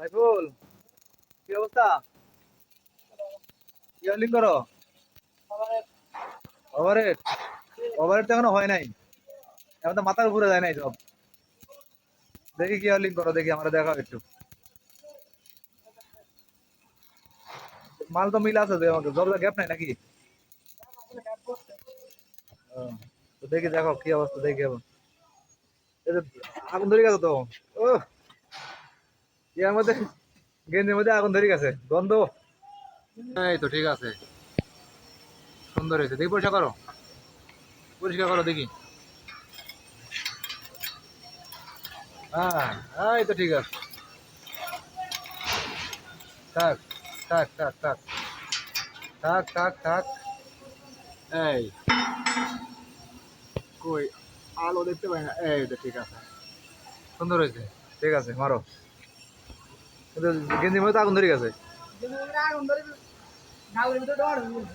সাইফুল, কি অবস্থা? কি করো? ওভারেট ওভারেট তো এখনও হয় নাই। এখন তো মাথার উপরে যায় নাই সব। দেখি কি অর্লিং করো, দেখি আমরা দেখাও একটু। মাল তো মিল আছে আমাকে জব গ্যাপ নাই নাকি? দেখি দেখো কি অবস্থা, দেখি এখন আগুন ধরে গেছে তো। ও ইয়ার মধ্যে গেঞ্জির মধ্যে আগুন ধরে গেছে। গন্ধ। এই তো ঠিক আছে। সুন্দর হয়েছে। দেখি পরিষ্কার করো। পরিষ্কার করো দেখি। হ্যাঁ এই তো ঠিক আছে। থাক থাক থাক থাক। থাক থাক থাক। এই। কই? আলো দেখতে পাই না। এই তো ঠিক আছে। সুন্দর হয়েছে। ঠিক আছে, মারো। কিন্তু গেঞ্জির মধ্যে আগুন ধরে গেছে। আগুন ধরে গাউরের ভিতরে।